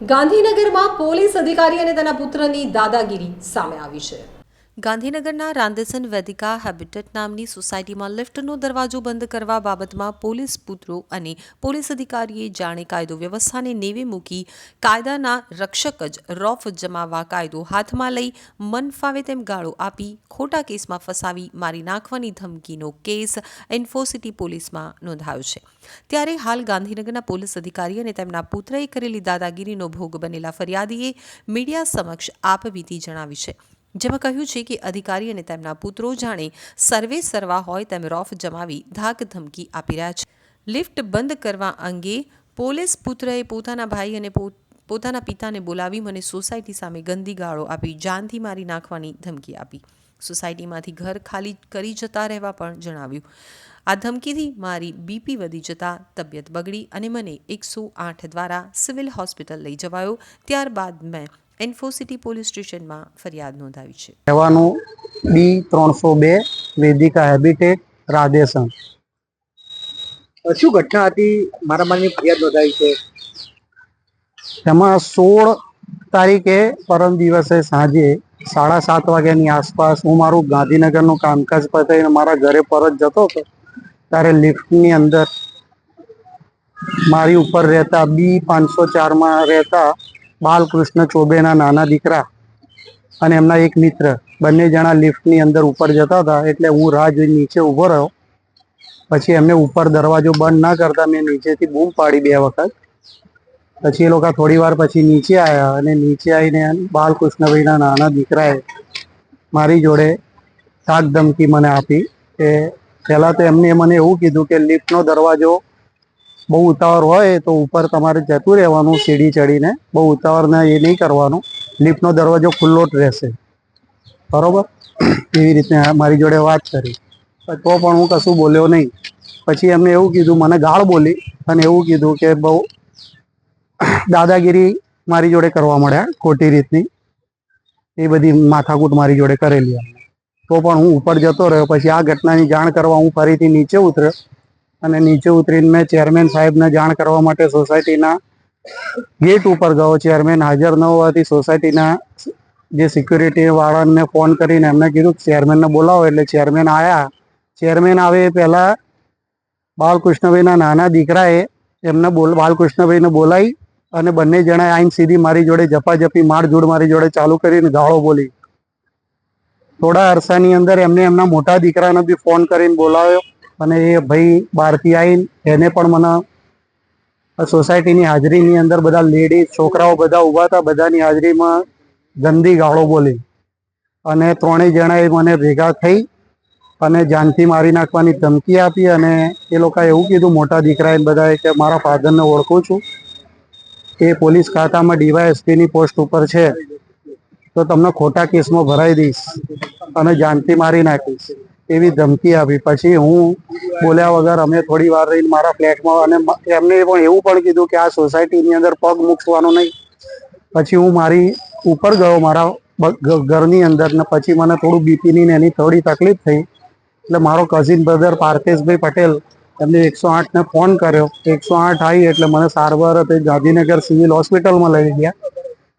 ગાંધીનગરમાં પોલીસ અધિકારી અને તેના પુત્રની દાદાગીરી સામે આવી છે. ગાંધીનગરના રાંદેસન વેદિકા હેબિટેટ નામની સોસાયટીમાં લિફ્ટનો દરવાજો બંધ કરવા બાબતમાં પોલીસ પુત્રો અને પોલીસ અધિકારીએ જાણે કાયદો વ્યવસ્થાને નેવે મૂકી કાયદાના રક્ષક જ રોફ જમાવવા કાયદો હાથમાં લઈ મન ફાવે તેમ ગાળો આપી ખોટા કેસમાં ફસાવી મારી નાખવાની ધમકીનો કેસ ઇન્ફોસિટી પોલીસમાં નોંધાયો છે. ત્યારે હાલ ગાંધીનગરના પોલીસ અધિકારી અને તેમના પુત્રએ કરેલી દાદાગીરીનો ભોગ બનેલા ફરિયાદીએ મીડિયા સમક્ષ આપવીતી જણાવી છે. જેમાં કહ્યું છે કે અધિકારી અને તેમના પુત્રો જાણે સર્વે સર્વા હોય તેમ રોફ જમાવી ધાક ધમકી આપી રહ્યા છે. લિફ્ટ બંધ કરવા અંગે પોલીસ પુત્રએ પોતાના ભાઈ અને પોતાના પિતાને બોલાવી મને સોસાયટી સામે ગંદી ગાળો આપી, જાનથી મારી નાખવાની ધમકી આપી. સોસાયટીમાંથી ઘર ખાલી કરી જતા રહેવા પણ જણાવ્યું. આ ધમકીથી મારી બીપી વધી જતા, તબિયત બગડી અને મને એકસો આઠ દ્વારા સિવિલ હોસ્પિટલ લઈ જવાયો. ત્યારબાદ મેં ઇન્ફોસિટી પોલીસ સ્ટેશનમાં ફરિયાદ નોંધાવી છે. રહેવાનું બી ત્રણસો બે વેદિકા હેબિટેટ રાધેસન. શું ઘટના હતી? મારામારીની ફરિયાદ નોંધાવી છે. એમાં સોળ તારીખે પરમ દિવસે સાંજે સાડા સાત વાગ્યાની આસપાસ હું મારું ગાંધીનગરનું કામકાજ પતાવીને મારા ઘરે પરત જતો હતો ત્યારે લિફ્ટની અંદર મારી ઉપર રહેતા બી પાંચસો ચારમાં રહેતા બાલકૃષ્ણ ચોબેના નાના દીકરા અને એમના એક મિત્ર. બંને જણા લિફ્ટની અંદર ઉપર જતા હતા એટલે હું રાહ જોઈ નીચે ઊભો રહ્યો. પછી એમને ઉપર દરવાજો બંધ ના કરતા મેં નીચેથી બૂમ પાડી બે વખત. પછી એ લોકો થોડી વાર પછી નીચે આવ્યા અને નીચે આવીને બાલકૃષ્ણભાઈના નાના દીકરાએ મારી જોડે ધાક ધમકી મને આપી કે પહેલાં તો એમને મને એવું કીધું કે લિફ્ટનો દરવાજો બહુ ઉતાવળ હોય તો ઉપર તમારે જતું રહેવાનું, સીડી ચડીને. બહુ ઉતાવળને એ નહીં કરવાનું. લિફ્ટનો દરવાજો ખુલ્લો જ રહેશે. બરોબર? એવી રીતે મારી જોડે વાત કરી. તો પણ હું કશું બોલ્યો નહીં. પછી એમને એવું કીધું, મને ગાળ બોલી અને એવું કીધું કે બહુ દાદાગીરી મારી જોડે કરવા મળ્યા, ખોટી રીતની. એ બધી માથાકૂટ મારી જોડે કરેલી તો પણ હું ઉપર જતો રહ્યો. પછી આ ઘટનાની જાણ કરવા હું ફરીથી નીચે ઉતર્યો. અને નીચે ઉતરીને મેં ચેરમેન સાહેબને જાણ કરવા માટે સોસાયટીના ગેટ ઉપર ગયો. ચેરમેન હાજર ન હોવાથી સોસાયટીના જે સિક્યુરિટી વાળાને ફોન કરીને એમને કીધું ચેરમેનને બોલાવો. એટલે ચેરમેન આવ્યા ચેરમેન આવે એ પહેલાં બાલકૃષ્ણભાઈના નાના દીકરાએ એમને બોલ, બાલકૃષ્ણભાઈને બોલાવી અને બંને જણાએ આઈન સીધી મારી જોડે જપાજપી મારઝૂડ મારી જોડે ચાલુ કરીને ગાળો બોલી. થોડા અરસાની અંદર એમને એમના મોટા દીકરાને બી ફોન કરીને બોલાવ્યો. અને એ ભાઈ બહારથી આવીને એને પણ મને સોસાયટીની હાજરીની અંદર બધા લેડીઝ છોકરાઓ બધા ઊભા હતા, બધાની હાજરીમાં ગંદી ગાળો બોલી. અને ત્રણેય જણાએ મને ભેગા થઈ અને જાનથી મારી નાખવાની ધમકી આપી અને એ લોકોએ એવું કીધું, મોટા દીકરાએ બધાએ કે મારા ફાધરને ઓળખું છું. એ પોલીસ ખાતામાં ડીવાયએસપીની પોસ્ટ ઉપર છે. તો તમને ખોટા કેસમાં ભરાઈ દઈશ અને જાનથી મારી નાખીશ. એવી ધમકી આપી. પછી હું બોલ્યા વગર અમે થોડી વાર રહીને મારા ફ્લેટમાં અને એમને પણ એવું પણ કીધું કે આ સોસાયટીની અંદર પગ મૂકવાનો નહીં. પછી હું મારી ઉપર ગયો, મારા ઘરની અંદર ને પછી મને થોડું બીપીની ને એની થોડી તકલીફ થઈ. એટલે મારો કઝિન બ્રધર પાર્થેશભાઈ પટેલ એમને એકસો આઠને ફોન કર્યો. એકસો આઠ આવી એટલે મને સારવાર હતી. ગાંધીનગર સિવિલ હોસ્પિટલમાં લઈ ગયા.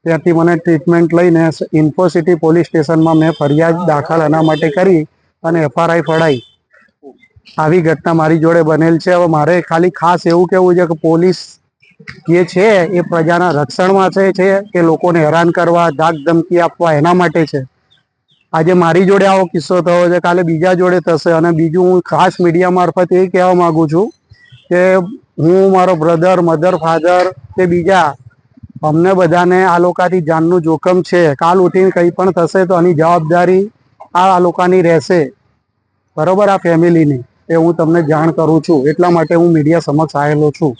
ત્યાંથી મને ટ્રીટમેન્ટ લઈને ઇન્ફોસિટી પોલીસ સ્ટેશનમાં મેં ફરિયાદ દાખલ એના માટે કરી. અને એફઆરઆઈ ફડાઈ. આવી ઘટના મારી જોડે બનેલ છે. હવે મારે ખાલી ખાસ એવું કેવું છે કે પોલીસ જે છે એ પ્રજાના રક્ષણમાં છે કે લોકોને હેરાન કરવા ધાક ધમકી આપવા એના માટે છે. આજે મારી જોડે આવો કિસ્સો થયો છે. કાલે બીજા જોડે થશે અને બીજું હું ખાસ મીડિયા મારફત એ કહેવા માંગુ છું કે હું, મારો બ્રધર, મધર, ફાધર કે બીજા, અમને બધાને આ લોકોથી જાનનું જોખમ છે. કાલ ઉઠીને કંઈ પણ થશે તો આની જવાબદારી આ લોકોની રહેશે. બરોબર આ ફેમિલીની. એ હું તમને જાણ કરું છું. એટલા માટે હું મીડિયા સમક્ષ આવેલો છું.